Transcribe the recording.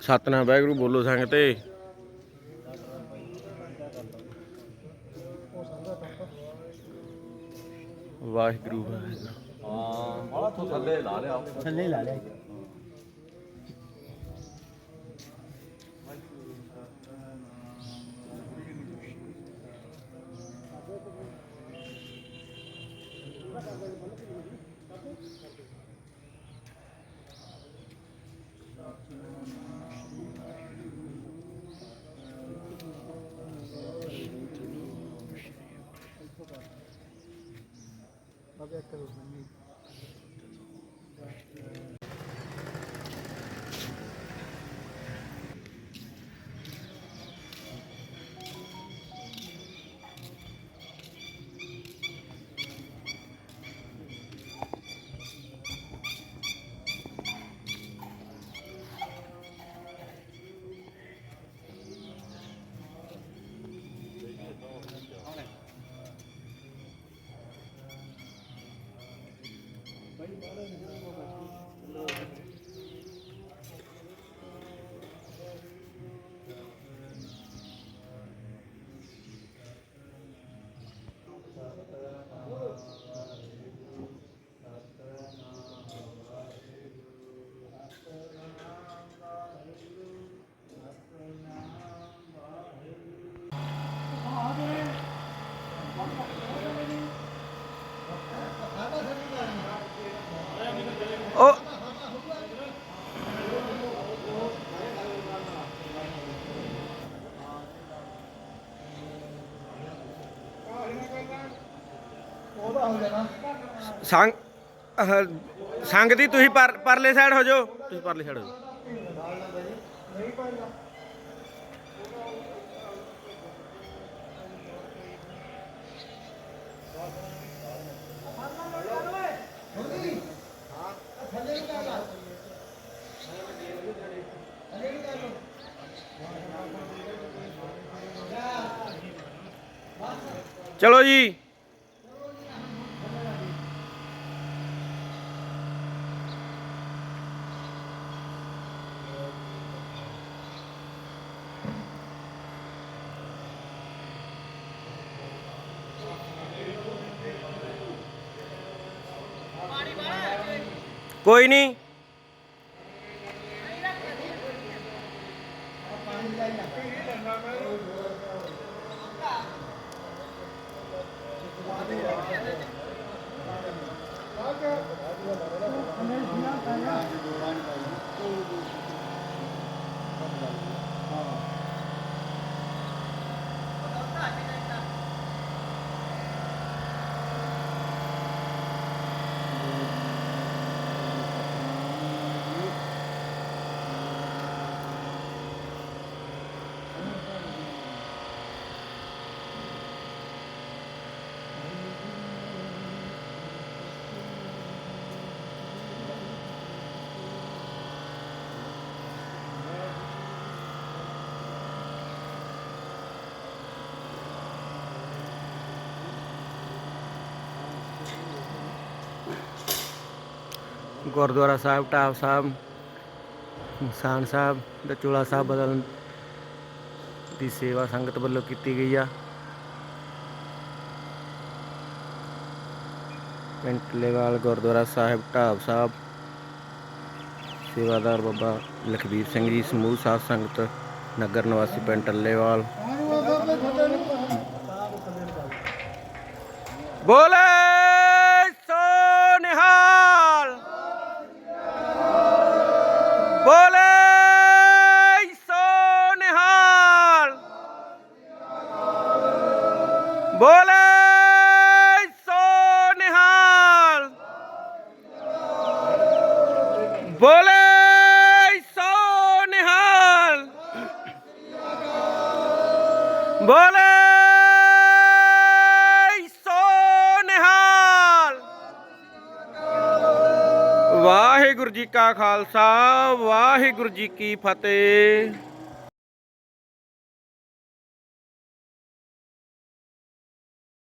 ਸਤਨਾਮ ਵਾਹਿਗੁਰੂ, ਬੋਲੋ ਸੰਗ ਤੇ। ਵਾਹਿਗੁਰੂ ਵਾਹਿਗੁਰੂ। ਹਾਂ ਬਾਲਾ ਤੋਂ ਥੱਲੇ ਲਾ ਲਿਆ ਥੱਲੇ ਲਾ ਲਿਆ। que los bendiga. ไปไปเลยไปเลย ਸੰਗ ਅਹ, ਸੰਗ ਦੀ ਤੁਸੀਂ ਪਰ ਪਰਲੇ ਸਾਈਡ ਹੋ ਜਾਓ। ਤੁਸੀਂ ਪਰਲੇ ਸਾਈਡ ਹੋ ਜਾਓ। ਚਲੋ ਜੀ। ਕੋਈ ਨਹੀਂ। ਗੁਰਦੁਆਰਾ ਸਾਹਿਬ, ਟਾਪ ਸਾਹਿਬ, ਨਿਸ਼ਾਨ ਸਾਹਿਬ ਦਾ ਚੋਲਾ ਸਾਹਿਬ ਬਦਲਣ ਦੀ ਸੇਵਾ ਸੰਗਤ ਵੱਲੋਂ ਕੀਤੀ ਗਈ ਆ। ਪਿੰਡ ਲੇਵਾਲ ਗੁਰਦੁਆਰਾ ਸਾਹਿਬ ਢਾਬ ਸਾਹਿਬ। ਸੇਵਾਦਾਰ ਬਾਬਾ ਲਖਬੀਰ ਸਿੰਘ ਜੀ, ਸਮੂਹ ਸਾਧ ਸੰਗਤ, ਨਗਰ ਨਿਵਾਸੀ ਪਿੰਡ ਟੱਲੇਵਾਲ। ਬੋਲੇ! ਬੋਲੇ ਸੋ ਨਿਹਾਲ। ਬੋਲੇ ਸੋ ਨਿਹਾਲ। ਵਾਹਿਗੁਰੂ ਜੀ ਕਾ ਖਾਲਸਾ ਵਾਹਿਗੁਰੂ ਜੀ ਕੀ ਫਤਿਹ।